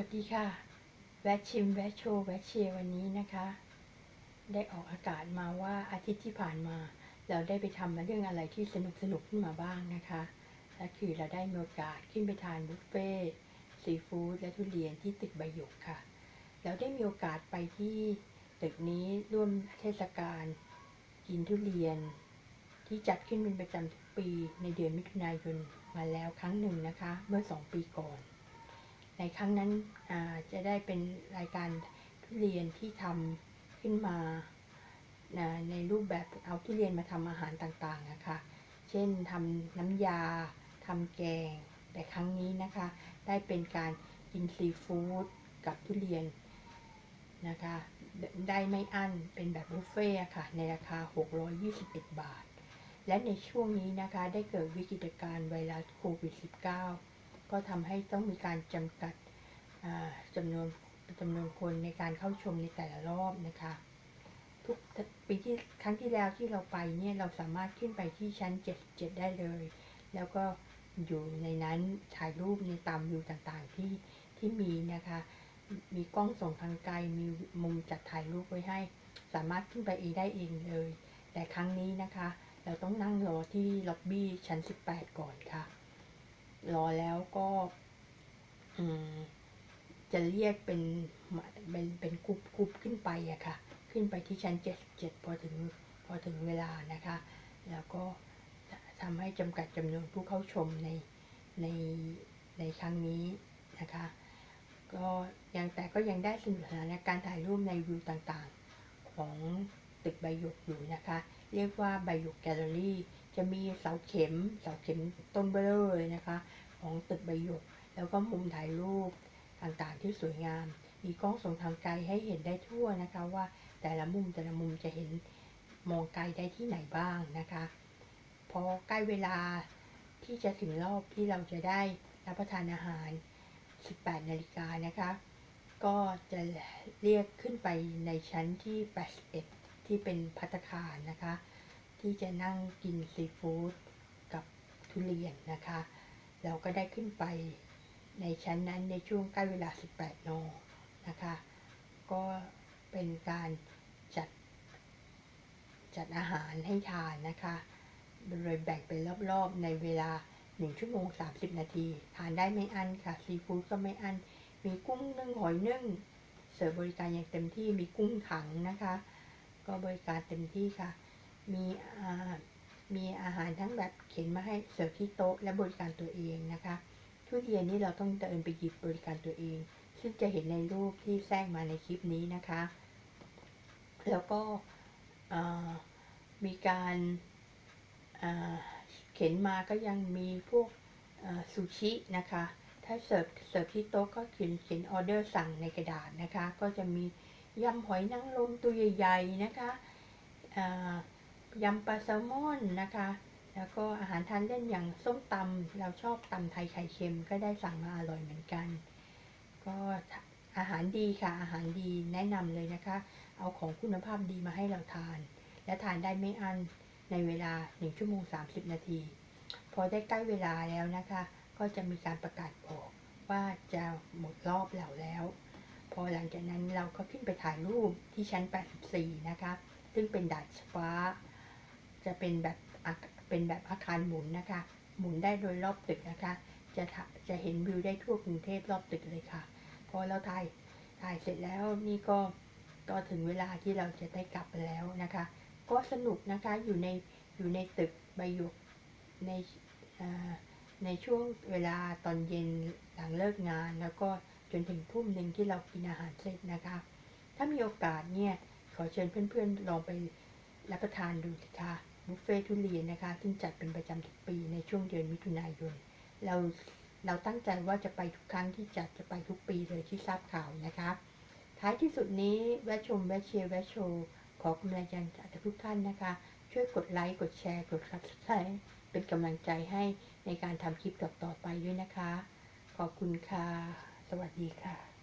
วัสดีค่ะ แวะชิม แวะโชว์ แวะเชียร์วันนี้นะคะ ได้ออกอากาศมาว่าอาทิตย์ที่ผ่านมา เราได้ไปทำมาเรื่องอะไรที่สนุกสนุกขึ้นมาบ้างนะคะและคือเราได้มีโอกาสขึ้นไปทานบุฟเฟ่ต์ซีฟู้ดและทุเรียนที่ตึกใบหยกค่ะ เราได้มีโอกาสไปที่ตึกนี้ร่วมเทศกาลกินทุเรียน ที่จัดขึ้นเป็นประจำทุกปีในเดือนมิถุนายนมาแล้วครั้งหนึ่งนะคะ เมื่อสองปีก่อน ในครั้งนั้นจะได้เป็นรายการทุเรียนที่ทำขึ้นมาในรูปแบบเอาทุเรียนมาทำอาหารต่างๆนะคะ เช่นทำน้ำยาทำแกง แต่ครั้งนี้นะคะ ได้เป็นการกินซีฟู้ดกับทุเรียนนะคะ ได้ไม่อั้นเป็นแบบบุฟเฟ่ค่ะ ในราคา 621 บาท และในช่วงนี้นะคะ ได้เกิดวิกฤตการณ์ไวรัสโควิด -19 ก็ทำให้ต้องมีการจำกัดจำนวนจำนวนคนในการเข้าชมในแต่ละรอบนะคะ ทุกปีที่ครั้งที่แล้วที่เราไปเนี่ยเราสามารถขึ้นไปที่ชั้น 77 ได้เลย แล้วก็อยู่ในนั้นถ่ายรูปในตามวิวต่างๆที่ที่มีนะคะ มีกล้องส่องทางไกลมีมุมจัดถ่ายรูปไว้ให้ สามารถขึ้นไปเองได้เองเลย แต่ครั้งนี้นะคะ เราต้องนั่งรอที่ล็อบบี้ชั้น 18 ก่อนค่ะ รอแล้วก็จะเรียกเป็นเป็นเป็นกรุ๊ปกรุ๊ปขึ้นไปอะค่ะ ขึ้นไปที่ชั้น77พอถึงพอถึงเวลานะคะ แล้วก็ทำให้จำกัดจำนวนผู้เข้าชมในในในครั้งนี้นะคะ ก็ยังแต่ก็ยังได้สนุกสนานในการถ่ายรูปในวิวต่างๆ ของตึกใบหยกอยู่นะคะ เรียกว่าใบหยกแกลเลอรี่ จะมีเสาเข็มเสาเข็มต้นเบลอเลยนะคะ ของตึกใบหยก แล้วก็มุมถ่ายรูปต่างๆที่สวยงาม มีกล้องส่องทางไกลให้เห็นได้ทั่วนะคะว่าแต่ละมุมแต่ละมุมจะเห็นมองไกลได้ที่ไหนบ้างนะคะ พอใกล้เวลาที่จะถึงรอบที่เราจะได้รับประทานอาหาร 18 นาฬิกานะคะ ก็จะเรียกขึ้นไปในชั้นที่ 81 ที่เป็นพัตคารนะคะ ที่จะนั่งกินซีฟู้ดกับทุเรียนนะคะ เราก็ได้ขึ้นไปในชั้นนั้นในช่วงใกล้เวลา 18 น นะคะ ก็เป็นการจัด จัดอาหารให้ทานนะคะ โดยแบ่งเป็นรอบๆในเวลา 1 ชั่วโมง 30 นาที ทานได้ไม่อั้นค่ะ ซีฟู้ดก็ไม่อั้น มีกุ้งนึ่งหอยนึ่ง เสิร์ฟบริการอย่างเต็มที่ มีกุ้งถังนะคะ ก็บริการเต็มที่ค่ะ มีมีอาหารทั้งแบบเข็นมาให้เสิร์ฟที่โต๊ะและบริการตัวเองนะคะทุเรียนนี่เราต้องเดินไปหยิบบริการตัวเอง ซึ่งจะเห็นในรูปที่แทรกมาในคลิปนี้นะคะ แล้วก็มีการเข็นมาก็ยังมีพวกซูชินะคะ ถ้าเสิร์ฟเสิร์ฟที่โต๊ะก็เขียนเขียนออเดอร์สั่งในกระดาษนะคะ ก็จะมียำหอยนางรมตัวใหญ่ๆนะคะ ยำปลาแซลมอนนะคะ แล้วก็อาหารทานเล่นอย่างส้มตำเราชอบตำไทยไข่เค็มก็ได้สั่งมาอร่อยเหมือนกัน ก็อาหารดีค่ะ อาหารดีแนะนำเลยนะคะ เอาของคุณภาพดีมาให้เราทาน และทานได้ไม่อันในเวลา 1 ชั่วโมง 30 นาที พอได้ใกล้เวลาแล้วนะคะ ก็จะมีการประกาศบอกว่าจะหมดรอบเราแล้ว พอหลังจากนั้นเราก็ขึ้นไปถ่ายรูปที่ชั้น 84 นะคะ ซึ่งเป็นดาดฟ้า จะเป็นแบบเป็นแบบอาคารหมุนนะคะ หมุนได้โดยรอบตึกนะคะ จะจะเห็นวิวได้ทั่วกรุงเทพรอบตึกเลยค่ะ พอเราถ่ายถ่ายเสร็จแล้วนี่ก็ก็ถึงเวลาที่เราจะได้กลับไปแล้วนะคะ ก็สนุกนะคะอยู่ในอยู่ในตึกใบหยกในในช่วงเวลาตอนเย็นหลังเลิกงาน แล้วก็จนถึงทุ่มหนึ่งที่เรากินอาหารเสร็จนะคะ ถ้ามีโอกาสเนี่ยขอเชิญเพื่อนๆลองไปรับประทานดูสิคะ เฟ่ทุเรียนนะคะ ซึ่งจัดเป็นประจำทุกปีในช่วงเดือนมิถุนายน เราเราตั้งใจว่าจะไปทุกครั้งที่จัดจะไปทุกปีเลยที่ทราบข่าวนะคะ ท้ายที่สุดนี้แวะชมแวะเชียร์แวะโชว์ขอกำลังใจจากทุกท่านนะคะ ช่วยกดไลค์กดแชร์กดซับสไครต์เป็นกำลังใจให้ในการทำคลิปต่อๆไปด้วยนะคะ ขอบคุณค่ะ สวัสดีค่ะ